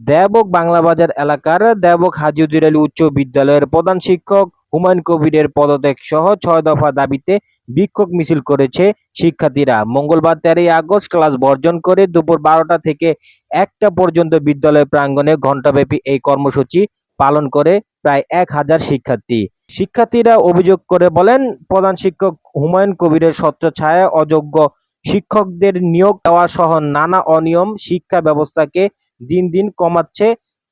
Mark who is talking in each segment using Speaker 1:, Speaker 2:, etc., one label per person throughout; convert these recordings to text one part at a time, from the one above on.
Speaker 1: দেবক বাংলা বাজার এলাকার দেবক হাজিউদ্দিন আলী উচ্চ বিদ্যালয়ের প্রধান শিক্ষক হুমায়ুন কবিরের পদত্যাগ সহ ছয় দফা দাবিতে বিক্ষোভ মিছিল করেছে শিক্ষার্থীরা। মঙ্গলবার তেরোই আগস্ট ক্লাস বর্জন করে দুপুর বারোটা থেকে একটা পর্যন্ত বিদ্যালয় প্রাঙ্গণে ঘণ্টাব্যাপী এই কর্মসূচি পালন করে প্রায় এক হাজার শিক্ষার্থী। শিক্ষার্থীরা অভিযোগ করে বলেন, প্রধান শিক্ষক হুমায়ুন কবিরের ছত্রছায়া অযোগ্য শিক্ষকদের নিয়োগ দেওয়া সহ নানা অনিয়ম শিক্ষা ব্যবস্থাকে দিন দিন কমাচ্ছে।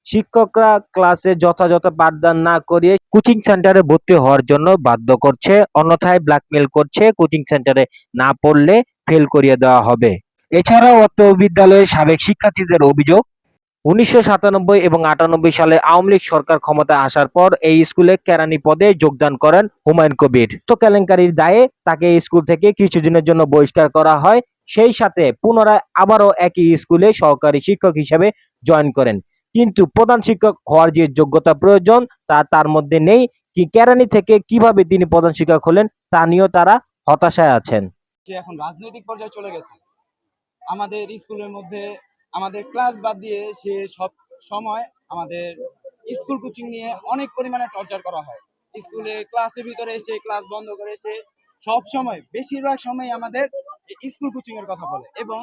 Speaker 1: শিক্ষকরা ক্লাসে যথাযথ পাঠদান না করিয়ে কোচিং সেন্টারে ভর্তি হওয়ার জন্য বাধ্য করছে। অন্যথায় ব্ল্যাকমেল করছে কোচিং সেন্টারে না পড়লে ফেল করিয়ে দেওয়া হবে। এছাড়াও অত্র বিদ্যালয়ের সাবেক শিক্ষার্থীদের অভিযোগ উনিশশো সাতানব্বই এবং আটানব্বই সালে আওয়ামী লীগ সরকার ক্ষমতায় আসার পর এই স্কুলে কেরানি পদে যোগদান করেন হুমায়ুন কবির। তো কেলেঙ্কারির দায়ে তাকে স্কুল থেকে কিছুদিনের জন্য বহিষ্কার করা হয়, সেই সাথে পুনরায় আবারও একই স্কুলে সহকারী শিক্ষক হিসেবে জয়েন করেন। কিন্তু প্রধান শিক্ষক হওয়ার যে যোগ্যতা প্রয়োজন তা তার মধ্যে নেই, কি কেরানি থেকে কীভাবে তিনি প্রধান শিক্ষক হলেন তা নিয়েও তারা হতাশায় আছেন।
Speaker 2: এখন রাজনৈতিক পর্যায়ে চলে গেছে, আমাদের স্কুলের মধ্যে আমাদের ক্লাস বাদ দিয়ে সে সব সময় আমাদের স্কুল কোচিং নিয়ে অনেক পরিমাণে টর্চার করা হয়। স্কুলে ক্লাসের ভিতরে এসে ক্লাস বন্ধ করে এসে সব সময়, বেশিরভাগ সময় আমাদের স্কুল কোচিং এর কথা বলে। এবং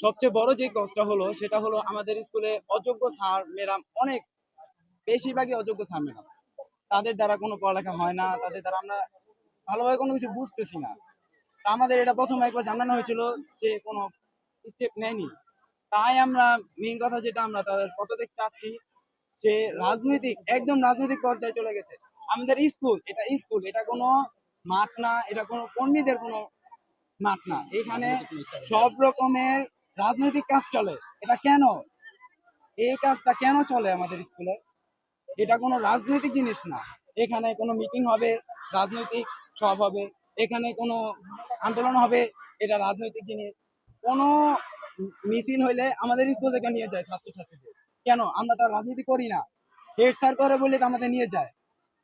Speaker 2: সবচেয়ে বড় যে কষ্টটা হলো, সেটা হলো আমাদের স্কুলে অযোগ্য স্যার ম্যাডাম অনেক, বেশিরভাগই অযোগ্য স্যার ম্যাডাম তাদের দ্বারা কোনো পড়ালেখা হয় না, তাদের দ্বারা আমরা ভালোভাবে কোনো কিছু বুঝতেছি না। আমাদের এটা প্রথম একবার জানানো হয়েছিল যে কোনো স্টেপ নেয়নি। তাই আমরা মেন কথা যেটা আমরা তাদের পদত্যাগ চাচ্ছি, যে রাজনৈতিক, একদম রাজনৈতিক পর্যায়ে চলে গেছে। আমাদের স্কুল, এটা স্কুল, এটা কোনো মাঠ না, এটা কোনো কর্মীদের কোনো মাঠ না। এখানে সব রকমের রাজনৈতিক কাজ চলে। এটা কেন? এই কাজটা কেন চলে আমাদের স্কুলে? এটা কোনো রাজনৈতিক জিনিস না। এখানে কোনো মিটিং হবে, রাজনৈতিক সব হবে। এখানে কোনো আন্দোলন হবে, এটা রাজনৈতিক জিনিস। কোনো মিছিল হইলে আমাদের স্কুল থেকে নিয়ে যায় ছাত্রছাত্রীদের। কেন? আমরা তার রাজনীতি করি না। হেড স্যার করে বলে আমাদের নিয়ে যায়।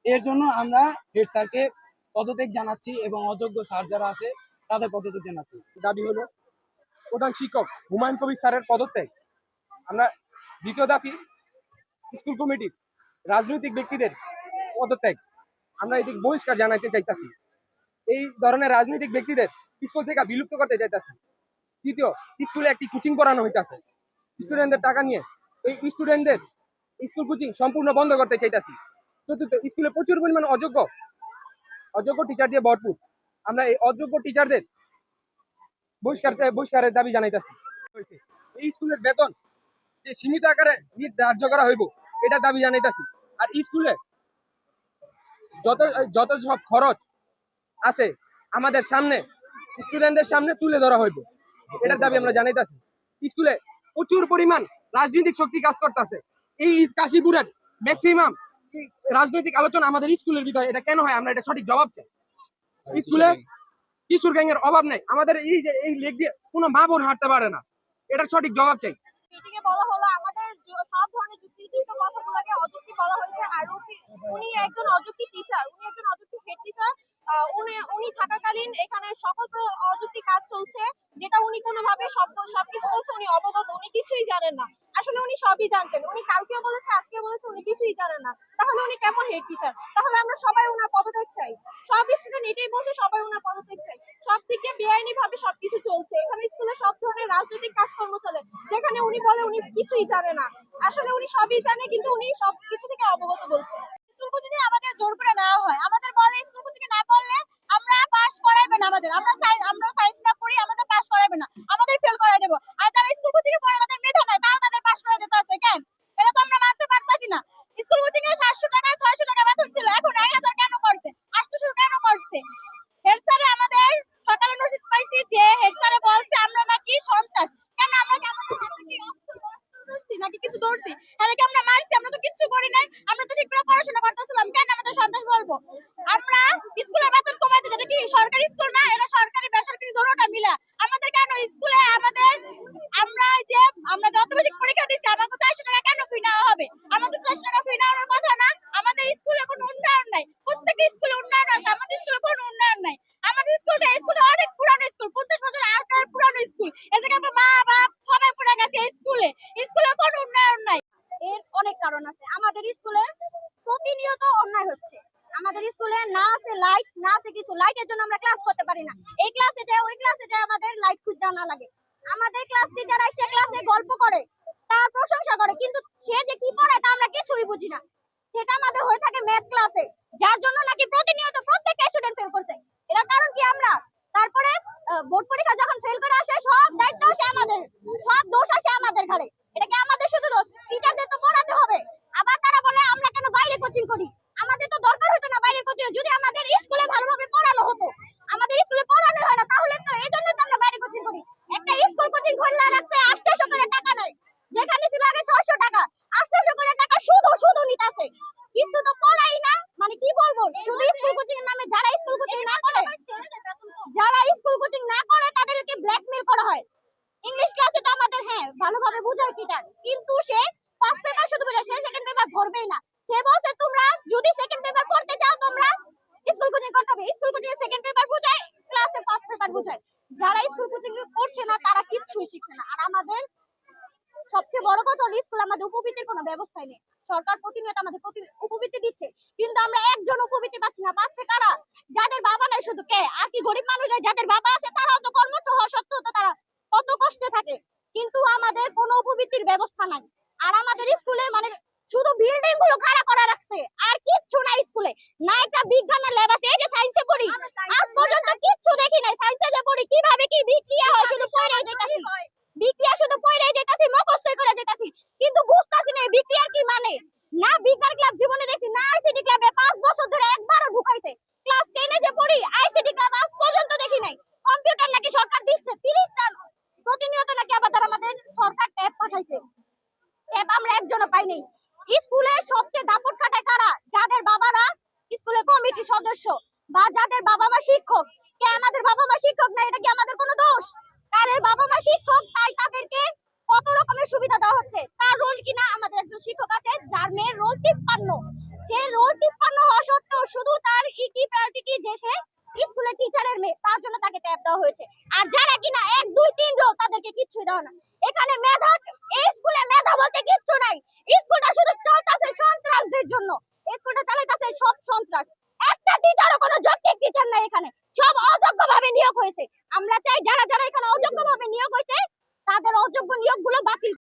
Speaker 2: এর জন্য আমরা হেড স্যারকে পদত্যাগ জানাচ্ছি এবং অযোগ্য স্যার যারা আছে, তাদের পদত্যাগ জানাচ্ছি।
Speaker 3: দাবি হলো, প্রধান শিক্ষক হুমায়ুন কবির স্যারের পদত্যাগ। আমরা দ্বিতীয় দাবি, স্কুল কমিটির রাজনৈতিক ব্যক্তিদের পদত্যাগ। আমরা এদিকে বহিষ্কার জানাইতে চাইতাছি। এই ধরনের রাজনৈতিক ব্যক্তিদের স্কুল থেকে বিলুপ্ত করতে চাইতাছি। তৃতীয় স্কুলে একটি কোচিং করানো হইতাছে। স্টুডেন্টদের টাকা নিয়ে, এই স্টুডেন্টদের স্কুল কোচিং সম্পূর্ণ বন্ধ করতে চাইতাছি। চতুর্থ, স্কুলে প্রচুর পরিমাণ অযোগ্য অযোগ্য টিচার দিয়ে ভরপুর। আমরা এই অযোগ্য টিচারদের বহিষ্কার, বহিষ্কারের দাবি জানাইতেছি। এই স্কুলের বেতন যে সীমিত আকারে ধার্য করা হইব, এটা দাবি জানাইতেছি। আর স্কুলে যত যত সব খরচ আছে, আমাদের সামনে স্টুডেন্টদের সামনে তুলে ধরা হইব। এটার দাবি আমরা জানাইতেছি। স্কুলে প্রচুর পরিমাণ রাজনৈতিক শক্তি কাজ করতেছে। এই কাশীপুরের ম্যাক্সিমাম রাজনৈতিক আলোচনা আমাদের স্কুলের ভিতরে এটা কেন হয় আমরা এটা সঠিক জবাব চাই। স্কুলে কিশোর গ্যাং এর অভাব নেই। আমাদের এই যে এই লেগ দিয়ে কোনো মা বোন হাঁটতে পারে না। এটার সঠিক জবাব চাই।
Speaker 4: মিটিং বলা হলো আমাদের সব ধরনের যুক্তিযুক্ত কথাগুলোকে অযৌক্তিক বলা হয়েছে। আর উনি- একজন অযৌক্তিক টিচার উনি একজন অযৌক্তিক হেড টিচার উনি উনি থাকাকালীন এখানে সকল অযৌক্তিক কাজ চলছে, যেটা উনি কোনোভাবে সব, সবকিছু বলছে, উনি অবগত, উনি কিছুই জানেন না। আসলে উনি সবই জানতেন। উনি কালকেও বলেছে, আজকেও বলেছে, উনি কিছুই জানেন না। তাহলে উনি কেমন হেড টিচার? তাহলে আমরা সবাই ওনার পদত্যাগ চাই। সব স্টুডেন্ট এটাই বলছে, সবাই ওনার পদত্যাগ চাই। সব দিকে বেআইনি ভাবে সবকিছু চলছে। এখানে স্কুলে সব ধরনের রাজনৈতিক কাজকর্ম চলে, যেখানে উনি বলে উনি কিছুই জানে না। আসলে উনি সবই জানে, কিন্তু উনি সব কিছু থেকে অবগত বলছে স্কুল কোচিং আমাদের জোর করে নেওয়া হয়। আমাদের বলে স্কুল কোচিং না পড়লে আমরা পাস করাইবে না আমাদের আমরা সাই- আমরা সায়েন্স না পড়ি আমাদের পাস করাইবে না আমাদের ফেল করাই দেবো আর যারা স্কুল কোচিং এ পড়ে তাদের মেধা নাই তাও তাদের পাস করাই দিতে আছে কেন এটা তো আমরা মানতে পারতাছি না স্কুল কোচিং এ সাতশো টাকা ছয়শো টাকা বেতন ছিল এখন এক হাজার কেন করছে আটশোশো কেন করছে হেড স্যারে আমাদের সকালে নোটিশ পাইছি যে হেড স্যারে বলছে আমরা নাকি সন্ত্রাস কেন আমরা কি আমাদের হাতে কি অস্ত্র অস্ত্র ধরছি নাকি কিছু ধরছি আরে কি আমরা মারছি আমরা তো কিচ্ছু করি নাই আমরা তো ঠিক করে পড়াশোনা করতেছিলাম কেন আমাদের সন্ত্রাস বলব আমরা স্কুলের বেতন কমাইতে যেটা কি সরকারি স্কুল না এটা সরকারি বেসরকারি দোনোটা মিলা আমাদের কেন স্কুলে আমাদের আমরা এই যে আমরা যত বেশি পরীক্ষা দিচ্ছি আমাকে চারশো টাকা কেন ফি নেওয়া হবে আমাদের চারশো টাকা ফি নেওয়ার কথা না আমাদের স্কুলে কোনো উন্নয়ন নাই প্রত্যেকটা স্কুলে উন্নয়ন আছে আমাদের স্কুলে কোনো উন্নয়ন নাই আমাদের স্কুলটা স্কুলে অনেক পুরানো স্কুল পঞ্চাশ বছর আগের পুরানো স্কুল এ জায়গায় মা বাপ সবাই পড়ে গেছে স্কুলে স্কুলে কোনো উন্নয়ন নাই
Speaker 5: অনেক কারণ আছে আমাদের স্কুলে প্রতিনিয়ত অন্যায় হচ্ছে আমাদের স্কুলে না আছে লাইট না আছে কিছু। লাইটের জন্য আমরা ক্লাস করতে পারি না। এই ক্লাসে যায় ওই ক্লাসে যায় আমাদের লাইট খুঁজতে না লাগে। আমাদের ক্লাস টিচার এসে ক্লাসে গল্প করে, তার প্রশংসা করে, কিন্তু সে যে কি পড়ে তা আমরা কিছুই বুঝি না। সেটা আমাদের হয়ে থাকে ম্যাথ ক্লাসে যার জন্য নাকি প্রতিনিয়ত প্রত্যেকটা স্টুডেন্ট ফেল করছে। এর কারণ কি আমরা? তারপরে বোর্ড পরীক্ষা যখন ফেল করে আসে, সব দায়িত্ব আসে আমাদের। সব দোষ আসে আমাদের ঘাড়ে। এটা কি আমাদের শুধু দোষ? টিচারদের তো পড়াতে হবে। আবার তারা বলে, আমরা কেন বাইরে কোচিং করি? আমাদের তো দরকার হতো না বাইরের কোচিং যদি আমাদের স্কুলে ভালোভাবে পড়ানো হতো, আমাদের স্কুলে পড়ানো হয় না, তাহলে তো এই জন্য তো আমরা বাইরে কোচিং করি। একটা স্কুল কোচিং খোলা রাখছে আটশোশো করে টাকা নেয়, যেখানে ছিল আগে ছশো টাকা আটশোশো করে টাকা শুধু শুধু নিতেছে। কিছু তো পড়াই না মানে কি বলব, শুধু স্কুল কোচিং এর নামে যারা স্কুল কোচিং না করে, যারা স্কুল কোচিং না করে, তাদেরকে ব্ল্যাকমেল করা হয়। ইংলিশ ক্লাসে তো আমাদের হ্যাঁ ভালোভাবে বোঝায় টিচার কিন্তু সে ফার্স্ট পেপার শুধু বোঝায় সেকেন্ড পেপার ধরবেই না সে বলছে তোমরা যদি সেকেন্ড পেপার পড়তে চাও তোমরা স্কুল কোচিং করতে হবে স্কুল কোচিং এর সেকেন্ড পেপার বোঝায় ক্লাসে ফার্স্ট পেপার বোঝায় যারা স্কুল কোচিং করছে না তারা কিচ্ছুই শিখছে না আর আমাদের সবচেয়ে বড় কথা হলো স্কুল আমাদের উপবৃত্তির কোনো ব্যবস্থাই নেই সরকার আমাদের প্রতি উপবৃত্তি দিচ্ছে। কিন্তু আমরা একজন উপবৃত্তি পাচ্ছি না। পাচ্ছে কারা? যাদের বাবা নাই শুধু কে? আর কি গরিব মানুষ যাদের বাবা আছে তারাও তো কর্মঠ হওয়া সত্ত্বেও তো তারা কত কষ্টে থাকে। কিন্তু আমাদের কোনো উপবৃত্তির ব্যবস্থা নাই। আর আমাদের স্কুলে মানে শুধু বিল্ডিংগুলো খাড়া করা রাখছে। আর কিচ্ছু নাই স্কুলে। না একটা বিজ্ঞানের ল্যাব আছে। এই যে সায়েন্সে পড়ি। আজ পর্যন্ত কিচ্ছু দেখি নাই। সায়েন্সে যে পড়ি কীভাবে কি বিক্রিয়া হয়? শুধু পড়ে যাইতাছি বিক্রিয়া শুধু পড়ে যাইতাছি মুখস্থই করে যাইতাছি কিন্তু বুঝতাছি না বিক্রিয়ার কি মানে? না বিজ্ঞান ক্লাব জীবনে দেখছি না আইসিটি ক্লাবে পাঁচ বছর ধরে একবারও ঢুকাইছে। ক্লাস টেনে যে পড়ি আইসিটি ক্লাব আজ পর্যন্ত দেখি নাই। কম্পিউটার নাকি সরকার দিচ্ছে, তিরিশটা প্রতিনিয়ত নাকি আবার আমাদের সরকার ট্যাব পাঠাইছে। ট্যাব আমরা একজনও পাই নাই। স্কুলে সবচেয়ে দাপট খাটায় কারা? যাদের বাবারা স্কুলের কমিটি সদস্য বা যাদের বাবা মা শিক্ষক। কে আমাদের বাবা মা শিক্ষক না, এটা কি আমাদের কোনো দোষ? তাদের বাবা মা শিক্ষক তাই তাদেরকে কত রকমের সুবিধা দেওয়া হচ্ছে? তার রোল কিনা আমাদের একজন শিক্ষক আছে যার মেয়ের রোল তিপ্পান্ন সে রোল তিপ্পান্ন হওয়া সত্ত্বেও শুধু তার ইকি প্রায়োরিটি কি যে সে স্কুলের টিচারের মেয়ে তার জন্য তাকে ট্যাব দেওয়া হয়েছে আর যারা কিনা এক দুই তিন রো তাদেরকে কিচ্ছু দেওয়া না এখানে মেধা এই স্কুলে মেধা বলতে কিচ্ছু নাই স্কুলটা শুধু চলতেছে সন্ত্রাসদের জন্য। স্কুলটা চালাইতেছে সব সন্ত্রাস। একটা টিচারও কোনো যৌক্তিক টিচার নাই এখানে। সব অযোগ্য ভাবে নিয়োগ হয়েছে। আমরা চাই যারা